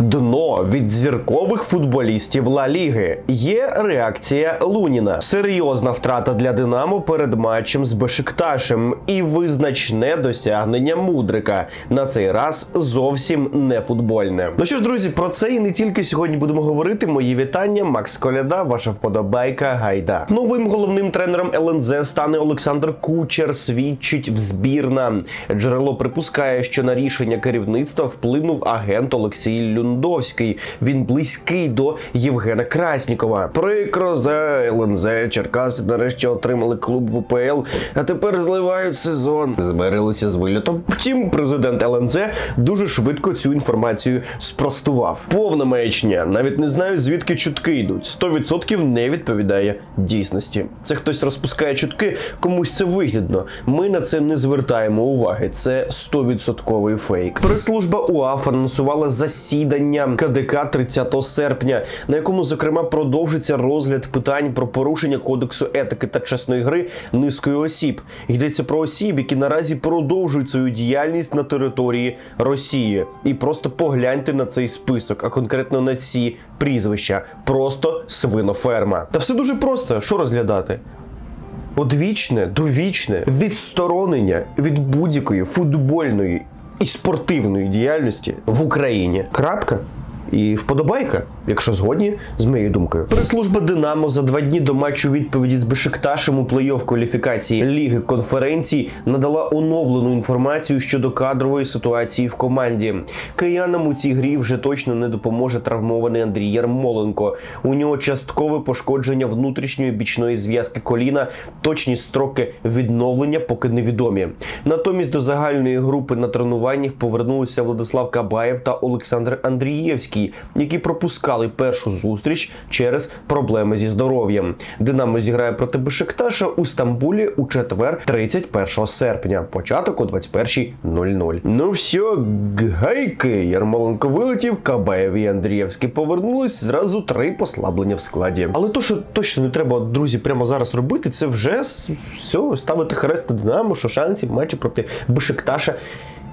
Дно від зіркових футболістів Ла Ліги. Є реакція Луніна. Серйозна втрата для Динамо перед матчем з Бешикташем і визначне досягнення мудрика. На цей раз зовсім не футбольне. Ну що ж, друзі, про це і не тільки сьогодні будемо говорити. Мої вітання, Макс Коляда, ваша вподобайка Гайда. Новим головним тренером ЛНЗ стане Олександр Кучер. Свідчить в збірна. Джерело припускає, що на рішення керівництва вплинув агент Олексій Люндовський. Він близький до Євгена Краснікова. Прикро за ЛНЗ Черкаси нарешті отримали клуб в УПЛ, а тепер зливають сезон. Змирилися з вильотом. Втім, президент ЛНЗ дуже швидко цю інформацію спростував. Повна маячня. Навіть не знаю, звідки чутки йдуть. 100% не відповідає дійсності. Це хтось розпускає чутки, комусь це вигідно. Ми на це не звертаємо уваги. Це 100% фейк. Прес-служба УАФ анонсувала засідання КДК 30 серпня, на якому зокрема продовжиться розгляд питань про порушення кодексу етики та чесної гри низкою осіб. Йдеться про осіб, які наразі продовжують свою діяльність на території Росії. І просто погляньте на цей список, а конкретно на ці прізвища. Просто свиноферма. Та все дуже просто. Що розглядати? Одвічне, довічне відсторонення від будь-якої футбольної і спортивної діяльності в Україні. Крапка. І вподобайка, якщо згодні з моєю думкою. Прес-служба Динамо за два дні до матчу відповіді з Бешикташем у плей-офф кваліфікації Ліги конференцій надала оновлену інформацію щодо кадрової ситуації в команді. Киянам у цій грі вже точно не допоможе травмований Андрій Ярмоленко. У нього часткове пошкодження внутрішньої бічної зв'язки коліна. Точні строки відновлення поки невідомі. Натомість до загальної групи на тренуваннях повернулися Владислав Кабаєв та Олександр Андрієвський, які пропускали першу зустріч через проблеми зі здоров'ям. Динамо зіграє проти Бешикташа у Стамбулі у четвер, 31 серпня. Початок о 21.00. Ну все, гайки. Ярмоленко вилетів, Кабаєв і Андрієвський повернулись. Зразу три послаблення в складі. Але то, що точно не треба, друзі, прямо зараз робити, це вже все ставити хрест на Динамо, що шансів матчу проти Бешикташа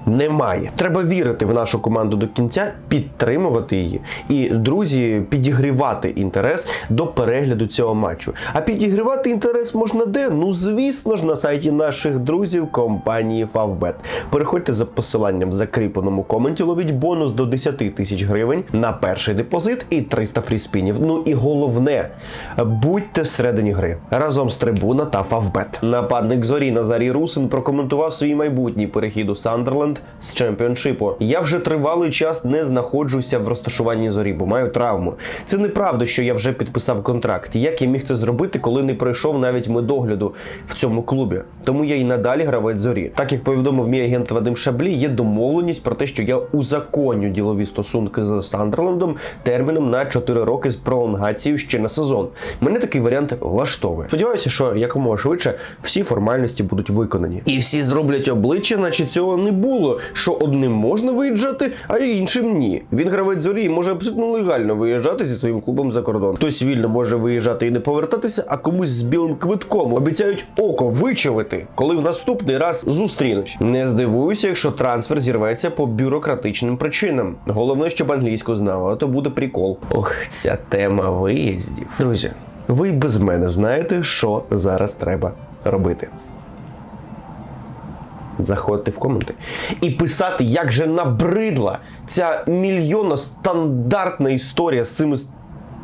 немає. Треба вірити в нашу команду до кінця, підтримувати її і друзі, підігрівати інтерес до перегляду цього матчу. А підігрівати інтерес можна де? Ну звісно ж, на сайті наших друзів компанії Favbet. Переходьте за посиланням в закріпленому коменті, ловіть бонус до 10 тисяч гривень на перший депозит і 300 фріспінів. Ну і головне, будьте всередині гри разом з трибуна та Favbet. Нападник зорі Назарій Русин прокоментував свій майбутній перехід у Сандерленд з чемпіоншипу. Я вже тривалий час не знаходжуся в розташуванні зорі, бо маю травму. Це неправда, що я вже підписав контракт. Як я міг це зробити, коли не пройшов навіть медогляду в цьому клубі? Тому я і надалі гравець зорі. Так як повідомив мій агент Вадим Шаблі, є домовленість про те, що я узаконю ділові стосунки з Сандерлендом терміном на 4 роки з пролонгацією ще на сезон. Мене такий варіант влаштовує. Сподіваюся, що якомога швидше всі формальності будуть виконані. І всі зроблять обличчя, наче цього не було. Що одним можна виїжджати, а іншим ні. Він гравець зорі і може абсолютно легально виїжджати зі своїм клубом за кордон. Хтось вільно може виїжджати і не повертатися, а комусь з білим квитком обіцяють око вичавити, коли в наступний раз зустрінуть. Не здивуюся, якщо трансфер зірветься по бюрократичним причинам. Головне, щоб англійську знала, а то буде прикол. Ох, ця тема виїздів. Друзі, ви без мене знаєте, що зараз треба робити. Заходьте в коменти і писати, як же набридла ця мільйонна стандартна історія з цими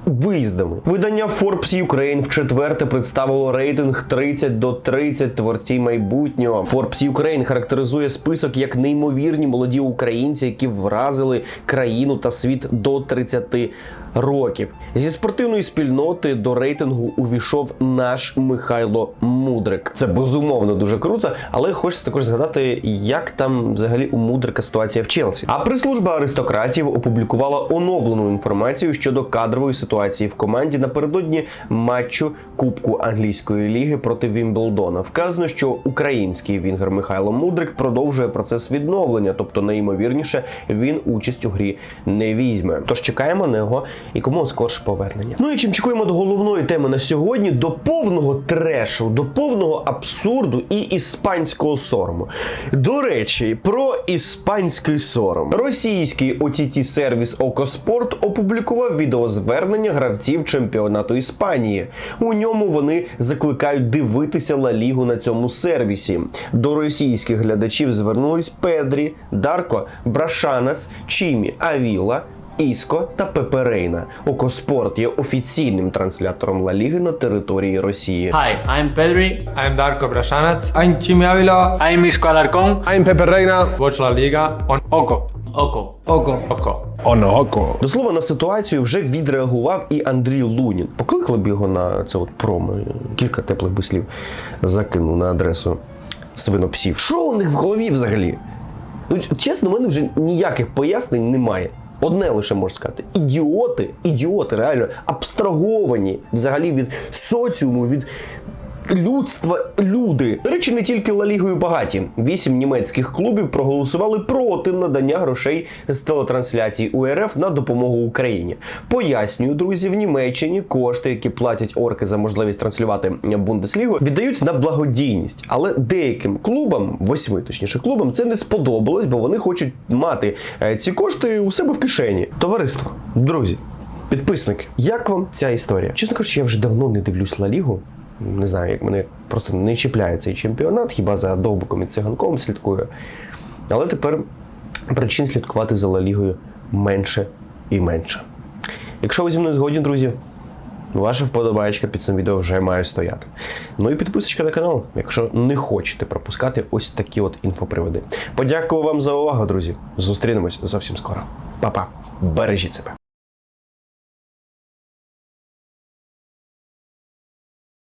виїздами. Видання Forbes Ukraine в четверте представило рейтинг 30 до 30 творці майбутнього. Forbes Ukraine характеризує список як неймовірні молоді українці, які вразили країну та світ до 30 років. Зі спортивної спільноти до рейтингу увійшов наш Михайло Мудрик. Це безумовно дуже круто, але хочеться також згадати, як там взагалі у Мудрика ситуація в Челсі. А прес-служба аристократів опублікувала оновлену інформацію щодо кадрової ситуації в команді напередодні матчу Кубку англійської ліги проти Вімблдона. Вказано, що український вінгер Михайло Мудрик продовжує процес відновлення, тобто найімовірніше він участь у грі не візьме. Тож чекаємо на його і кому скорше повернення. Ну і чим чекуємо до головної теми на сьогодні, до повного трешу, до повного абсурду і іспанського сорому. До речі, про іспанський сором. Російський ott сервіс Окоспорт опублікував відеозвернення гравців чемпіонату Іспанії. У ньому вони закликають дивитися Ла Лігу на цьому сервісі. До російських глядачів звернулись Педрі, Дарко, Брашанец, Чімі, Авіла. Іско та Пеперейна. Окоспорт є офіційним транслятором Ла Ліги на території Росії. Hi, I'm Pedri. I'm Darko Brasanac. I'm Chimi Ávila. I'm Isco Alarcón. I'm Pepe Reina. Watch La Liga on Oco. Oco. Oko. Oko. Оноко. До слова, на ситуацію вже відреагував і Андрій Лунін. Покликали б його на це от промо. Кілька теплих би слів закинув на адресу свинопсів. Що у них в голові взагалі? Ну, чесно, в мене вже ніяких пояснень немає. Одне лише можу сказати: ідіоти, ідіоти, реально абстраговані взагалі від соціуму, від людства люди. До речі, не тільки Ла Лігою багаті. Вісім німецьких клубів проголосували проти надання грошей з телетрансляцій УРФ на допомогу Україні. Пояснюю, друзі, в Німеччині кошти, які платять орки за можливість транслювати Бундеслігу, віддають на благодійність. Але деяким клубам, восьми точніше клубам, це не сподобалось, бо вони хочуть мати е, ці кошти у себе в кишені. Товариство, друзі. Підписники, як вам ця історія? Чесно кажучи, я вже давно не дивлюсь Ла Лігу. Не знаю, як мене просто не чіпляє цей чемпіонат, хіба за довбиком і циганком слідкую. Але тепер причин слідкувати за Ла Лігою менше і менше. Якщо ви зі мною згодні, друзі, ваша вподобаєчка під цим відео вже має стояти. Ну і підписочка на канал, якщо не хочете пропускати ось такі от інфоприводи. Подякую вам за увагу, друзі. Зустрінемось зовсім скоро. Па-па. Бережіть себе.